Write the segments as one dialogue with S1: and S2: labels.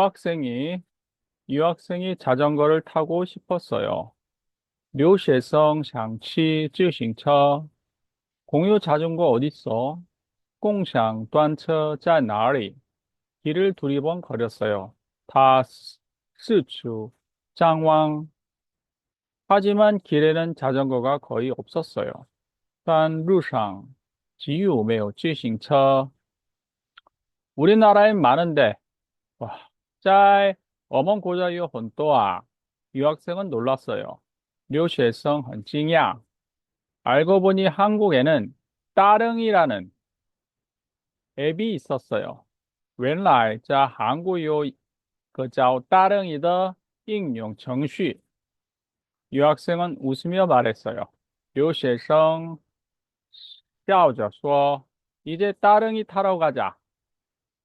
S1: 유학생이 유학생이 자전거를 타고 싶었어요. 류세성, 장치 쯔싱처 공유 자전거 어딨어? 공샹 단처 짜나리 길을 두리번 걸렸어요. 다 스추 장왕 하지만 길에는 자전거가 거의 없었어요. 단 루상 지유 매우 쯔싱처 우리나라엔 많은데 와 在我们国家有很多啊. 유학생은 놀랐어요. 留学生很惊讶. 알고 보니 한국에는 따릉이라는 앱이 있었어요. 原来在韩国有个叫따릉이的应用程序. 유학생은 웃으며 말했어요. 留学生笑着说, 이제 따릉이 타러 가자.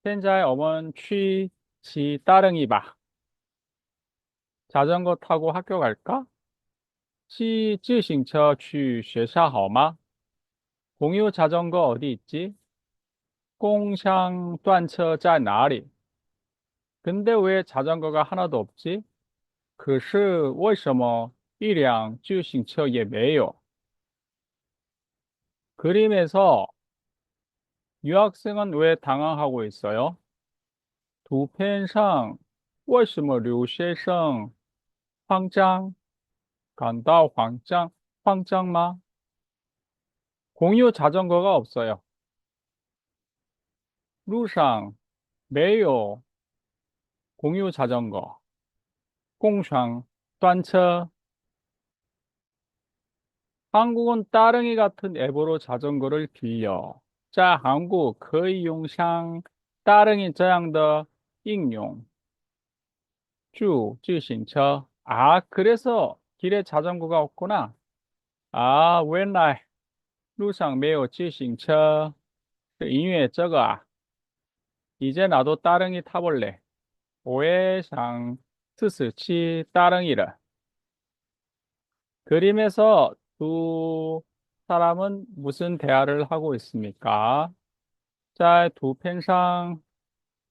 S1: 现在我们去 骑따릉이 봐. 자전거 타고 학교 갈까? 骑自行车去学校好吗? 공유 자전거 어디 있지? 共享单车在哪里? 근데 왜 자전거가 하나도 없지? 可是为什么一辆自行车也没有? 그림에서 유학생은 왜 당황하고 있어요? 두 펜상 为什么留学生慌张感到慌张慌张吗? 공유 자전거가 없어요. 路上没有 공유 자전거, 共享单车. 한국은 따릉이 같은 앱으로 자전거를 빌려. 在韩国可以用像따릉이这样的 应用住自行车. 아, 그래서 길에 자전거가 없구나. 아, 原来路上没有自行车.音乐这个啊. 이제 나도 따릉이 타볼래. 我也想试试骑 따릉이를. 그림에서 두 사람은 무슨 대화를 하고 있습니까? 在图片上